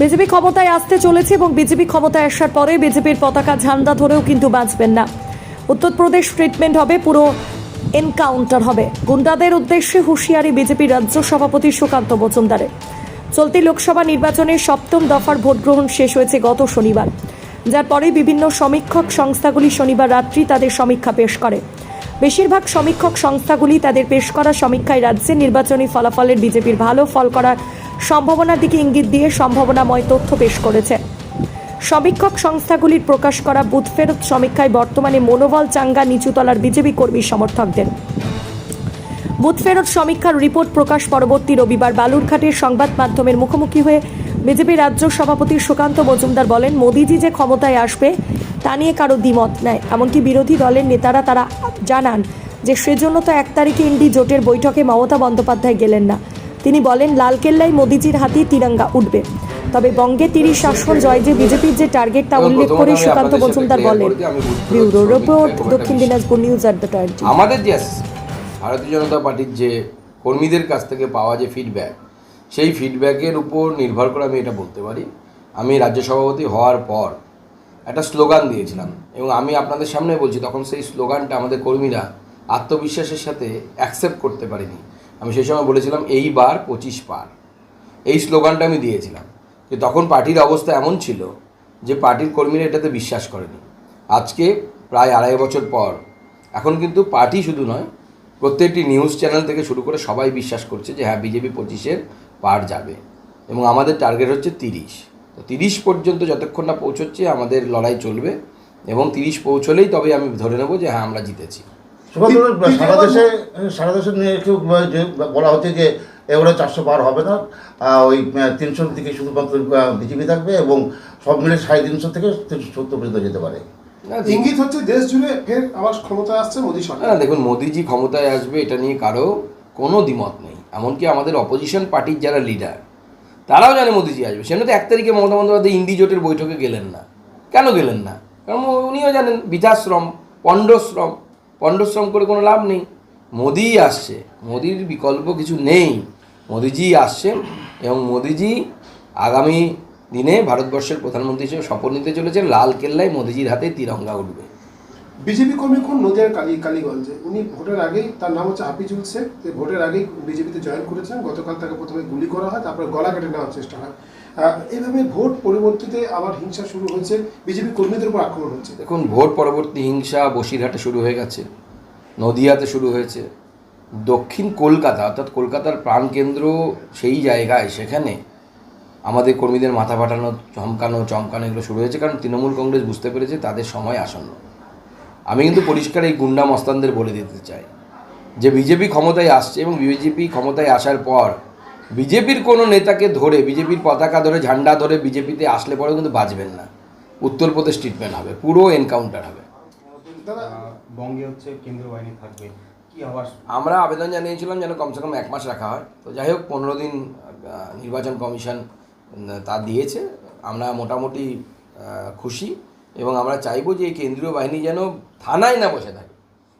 BJP ক্ষমতায় আসতে চলেছে এবং বিজেপি ক্ষমতায় আসার পরে বিজেপির পতাকা ঝান্ডা ধরেও কিন্তু বাঁচবেন না। উত্তরপ্রদেশ ট্রিটমেন্ট হবে, পুরো এনকাউন্টার হবে। গুন্ডাদের উদ্দেশ্যে হুঁশিয়ারি বিজেপি রাজ্য সভাপতি সুকান্ত মজুমদারের। চলতি লোকসভা নির্বাচনের সপ্তম দফার ভোটগ্রহণ শেষ হয়েছে গত শনিবার। যার পরে বিভিন্ন সমীক্ষক সংস্থাগুলি শনিবার রাত্রি তাদের সমীক্ষা পেশ করে। বেশিরভাগ সমীক্ষক সংস্থাগুলি তাদের পেশ করা সমীক্ষায় রাজ্যের নির্বাচনী ফলাফলের বিজেপির ভালো ফল করার সম্ভাবনার দিকে ইঙ্গিত দিয়ে সম্ভাবনাময় তথ্য পেশ করেছে। সমীক্ষক সংস্থাগুলির প্রকাশ করা বুথ ফেরত সমীক্ষায় বর্তমানে মনোবল চাঙ্গা নিচুতলার বিজেপি কর্মী সমর্থকদের। বুথ ফেরত সমীক্ষার রিপোর্ট প্রকাশ পরবর্তী রবিবার বালুরঘাটের সংবাদ মাধ্যমের মুখোমুখি হয়ে বিজেপি রাজ্য সভাপতি সুকান্ত মজুমদার বলেন, মোদিজি যে ক্ষমতায় আসবে, তা নিয়ে কারও দ্বিমত নেয় এমনকি বিরোধী দলের নেতারা তারা জানান যে, সেজন্য তো এক তারিখে ইন্ডি জোটের বৈঠকে মমতা বন্দ্যোপাধ্যায় গেলেন না। তিনি বলেন লালকেল্লায় মোদিজির হাতেই তিরঙ্গা উঠবে। তবে বঙ্গে তিরিশ আসন জয় যে বিজেপির যে টার্গেট তা উল্লেখ করে সুকান্ত মজুমদার বলেন। Bureau report Dakshin Dinajpur news at the twenty আমাদের যে ভারতীয় জনতা পার্টির যে কর্মীদের কাছ থেকে পাওয়া যে ফিডব্যাক সেই ফিডব্যাকের উপর নির্ভর করে আমি এটা বলতে পারি। আমি রাজ্য সভাপতি হওয়ার পর একটা স্লোগান দিয়েছিলাম এবং আমি আপনাদের সামনে বলছি তখন সেই স্লোগানটা আমাদের কর্মীরা আত্মবিশ্বাসের সাথে অ্যাকসেপ্ট করতে পারিনি। আমি সেই সময় বলেছিলাম, এইবার পঁচিশ পার। এই স্লোগানটা আমি দিয়েছিলাম যে তখন পার্টির অবস্থা এমন ছিল যে পার্টির কর্মীরা এটাতে বিশ্বাস করেনি। আজকে প্রায় আড়াই বছর পর, এখন কিন্তু পার্টি শুধু নয়, প্রত্যেকটি নিউজ চ্যানেল থেকে শুরু করে সবাই বিশ্বাস করছে যে হ্যাঁ বিজেপি পঁচিশের পার যাবে এবং আমাদের টার্গেট হচ্ছে তিরিশ। তো তিরিশ পর্যন্ত যতক্ষণ না পৌঁছচ্ছে আমাদের লড়াই চলবে এবং তিরিশ পৌঁছলেই তবে আমি ধরে নেব যে হ্যাঁ আমরা জিতেছি। সারা দেশে সারা দেশে নিয়ে যে বলা হচ্ছে যে এবারে চারশো পার হবে না। ওই তিনশোর দিকে শুধুমাত্র বিজেপি থাকবে এবং সব মিলে সাড়ে তিনশো থেকে তিনশো সত্তর পর্যন্ত যেতে পারে। ইঙ্গিত হচ্ছে দেশ জুড়ে ফের আবার ক্ষমতায় আসছে মোদী সরকার। না, দেখুন মোদীজি ক্ষমতায় আসবে এটা নিয়ে কারও কোনো দ্বিমত নেই। এমনকি আমাদের অপোজিশন পার্টির যারা লিডার তারাও জানে মোদিজি আসবে। সেজন্য তো এক তারিখে মমতা বন্দ্যোপাধ্যায় ইন্ডি জোটের বৈঠকে গেলেন না। কেন গেলেন না? কারণ উনিও জানেন বৃদ্ধাশ্রম পণ্ডশ্রম পণ্ডশ্রম করে কোনো লাভ নেই। মোদিই আসছে। মোদির বিকল্প কিছু নেই। মোদিজি আসছেন এবং মোদিজি আগামী দিনে ভারতবর্ষের প্রধানমন্ত্রী হিসেবে শপথ নিতে চলেছেন। লাল কেল্লায় মোদিজির হাতে তিরঙ্গা উঠবে। বিজেপি কর্মী কোন নদিয়ার কালী কালীগঞ্জে? উনি ভোটের আগেই তার নাম হচ্ছে হাফিজুল শেখ। ভোটের আগেই বিজেপিতে জয়েন করেছেন। গতকাল তাকে প্রথমে গুলি করা হয়, তারপরে গলা কেটে নেওয়ার চেষ্টা হয়। এইভাবে ভোট পরিবর্তিতে আবার হিংসা শুরু হয়েছে। বিজেপি কর্মীদের উপর আক্রমণ হচ্ছে দেখুন, ভোট পরবর্তী হিংসা বসিরহাটে শুরু হয়ে গেছে, নদিয়াতে শুরু হয়েছে, দক্ষিণ কলকাতা, অর্থাৎ কলকাতার প্রাণকেন্দ্র সেই জায়গায়, সেখানে আমাদের কর্মীদের মাথা ফাটানো, চমকানো চমকানো এগুলো শুরু হয়েছে, কারণ তৃণমূল কংগ্রেস বুঝতে পেরেছে তাদের সময় আসন্ন। আমি কিন্তু পরিষ্কার এই গুন্ডা মস্তানদের বলে দিতে চাই যে, বিজেপি ক্ষমতায় আসছে এবং বিজেপি ক্ষমতায় আসার পর বিজেপির কোনো নেতাকে ধরে বিজেপির পতাকা ধরে ঝান্ডা ধরে বিজেপিতে আসলে পরেও কিন্তু বাঁচবেন না। উত্তরপ্রদেশ ট্রিটমেন্ট হবে পুরো এনকাউন্টার হবে। বঙ্গে হচ্ছে কেন্দ্রীয় বাহিনী থাকবে। কি আমরা আবেদন জানিয়েছিলাম যেন কমসে কম এক মাস রাখা হয়। তো যাই হোক পনেরো দিন নির্বাচন কমিশন তা দিয়েছে। আমরা মোটামুটি খুশি এবং আমরা চাইব যে এই কেন্দ্রীয় বাহিনী যেন থানায় না বসে থাকে।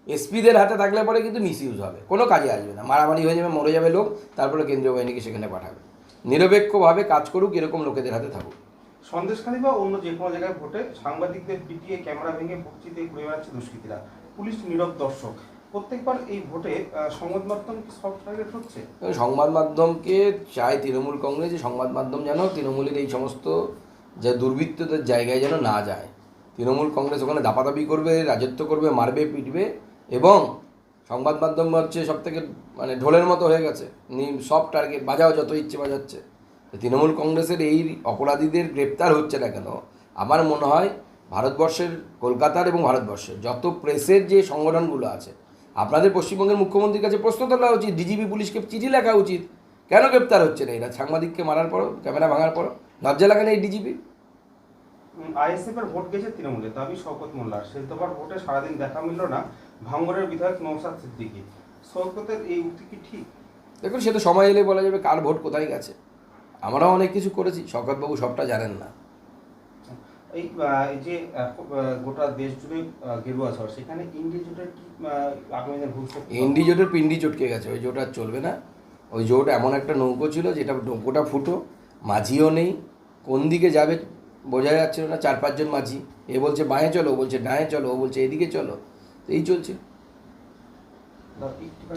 এসপিদের হাতে থাকলে পরে কিন্তু মিসইউজ হবে। কোনো কাজে আসবে না। মারামারি হয়ে যাবে মরে যাবে লোক তারপরে কেন্দ্রীয় বাহিনীকে সেখানে পাঠাবে। নিরপেক্ষভাবে কাজ করুক এরকম লোকেদের হাতে থাকুক। সন্দেশখালী বা অন্য যে কোনো জায়গায় ভোটে সাংবাদিকদের পিটিয়ে ক্যামেরা ভেঙে বকচিতে ঘুরে বেড়াচ্ছে দুষ্কৃতীরা। পুলিশ নীরব দর্শক। প্রত্যেকবার এই ভোটে সংবাদ মাধ্যম কি সব টার্গেট হচ্ছে? সংবাদ মাধ্যমকে চায় তৃণমূল কংগ্রেস সংবাদ মাধ্যম যেন তৃণমূলের এই সমস্ত যে দুর্বৃত্তদের জায়গায় যেন না যায়। তৃণমূল কংগ্রেস ওখানে দাপাদাপি করবে রাজত্ব করবে মারবে পিটবে। এবং সংবাদ মাধ্যম হচ্ছে সব থেকে মানে ঢোলের মতো হয়ে গেছে। সব টার্গেট বাজাও যত ইচ্ছে বাজাচ্ছে। তৃণমূল কংগ্রেসের এই অপরাধীদের গ্রেপ্তার হচ্ছে না কেন? আমার মনে হয় ভারতবর্ষের, কলকাতার এবং ভারতবর্ষের যত প্রেসের যে সংগঠনগুলো আছে, আপনাদের পশ্চিমবঙ্গের মুখ্যমন্ত্রীর কাছে প্রশ্ন তোলা উচিত ডিজিপি পুলিশকে চিঠি লেখা উচিত, কেন গ্রেপ্তার হচ্ছে না এরা? সাংবাদিককে মারার পরও, ক্যামেরা ভাঙার পরও, লজ্জা লাগে না এই ডিজিপি আইএসএফ এর ভোট গেছে তৃণমূলে দাবি শওকত মোল্লার। শেষ ভোটে সারাদিন দেখা মিলল না। ভাঙ্গরের বিধায়ক নৌসাদ সিদ্দিকী। শওকতের এই উক্তি কি ঠিক? দেখুন সে তো সময় এলে বলা যাবে কার ভোট কোথায় গেছে। আমরাও অনেক কিছু করেছি শওকতবাবু সবটা জানেন না। এই যে গোটা দেশ জুড়ে গেরুয়া ঝড় সেখানে ইন্ডিয়া জোটের কি আগামী ভবিষ্যৎ এনডি জোটের পিন্ডি চটকে গেছে ওই জোট আর চলবে না। ওই জোট এমন একটা নৌকো ছিল যেটা নৌকোটা ফুটো মাঝিও নেই কোন দিকে যাবে বোঝা যাচ্ছিল না চার পাঁচজন মাঝি। এ বলছে বাঁয়ে চলো ও বলছে ডায়ে চলো ও বলছে এদিকে চলো। এই চলছে। একটু